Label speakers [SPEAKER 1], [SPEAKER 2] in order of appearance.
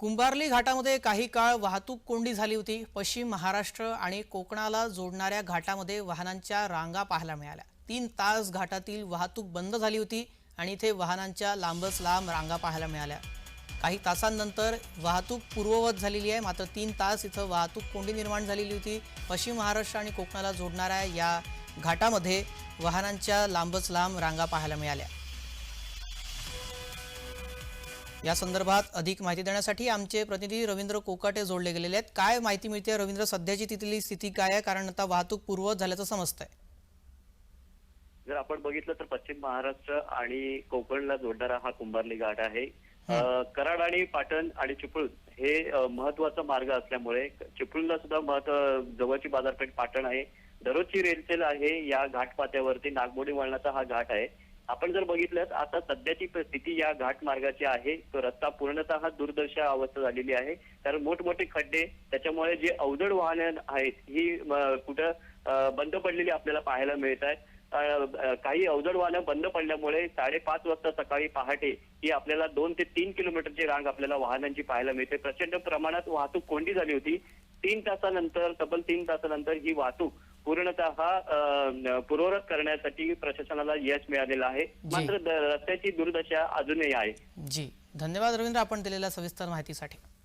[SPEAKER 1] कुंभार्ली घाटामध्ये काही काळ वाहतूक कोंडी झाली होती. पश्चिम महाराष्ट्र आणि कोकणाला जोडणाऱ्या घाटामध्ये वाहनांच्या रांगा पाहायला मिळाल्या. तीन तास घाटातील वाहतूक बंद झाली होती आणि इथे वाहनांच्या लांबच लांब रांगा पाहायला मिळाल्या. काही तासांनंतर वाहतूक पूर्ववत झालेली आहे. मात्र तीन तास इथं वाहतूक कोंडी निर्माण झालेली होती. पश्चिम महाराष्ट्र आणि कोकणाला जोडणाऱ्या या घाटामध्ये वाहनांच्या लांबच लांब रांगा पाहायला मिळाल्या. या संदर्भात अधिक माहिती देण्यासाठी आमचे प्रतिनिधी रवींद्र कोकाटे जोडले गेलेले आहेत. काय माहिती मिळते? रवींद्र सध्याची तिथली स्थिती काय आहे? कारण आता वाहतूक पूर्ववत झाल्याचं समजतंय.
[SPEAKER 2] जर आपण बघितलं तर पश्चिम महाराष्ट्र आणि कोकणला जोडणारा हा कुंभारली घाट आहे. कराड आणि पाटण आणि चिपळूण हे महत्त्वाचा मार्ग असल्यामुळे चिपळूणला सुद्धा महत्त्व जवळची बाजारपेठ पाटण आहे. दररोजची रेलचेल आहे या घाट पात्यावरती नागमोडी वळणाचा हा घाट आहे. आपण जर बघितलं आता सध्याची स्थिती या घाट मार्गाची आहे. तो रस्ता पूर्णतः दुर्दशा अवस्था झालेली आहे. कारण मोठमोठे खड्डे त्याच्यामुळे जे अवजड वाहन आहेत ही कुठं बंद पडलेली आपल्याला पाहायला मिळत आहेत. काही अवजड वाहनं बंद पडल्यामुळे साडेपाच वाजता सकाळी पहाटे ही आपल्याला दोन ते तीन किलोमीटरची रांग आपल्याला वाहनांची पाहायला मिळते. प्रचंड प्रमाणात वाहतूक कोंडी झाली होती. तीन तासानंतर तब्बल तीन तासानंतर ही वाहतूक पूर्णतः पूर्ववत करण्यासाठी प्रशासनाला यश मिळालेलं आहे. मात्र रस्त्याची दुर्दशा अजूनही आहे.
[SPEAKER 1] जी. धन्यवाद रवींद्र आपण दिलेल्या सविस्तर माहितीसाठी.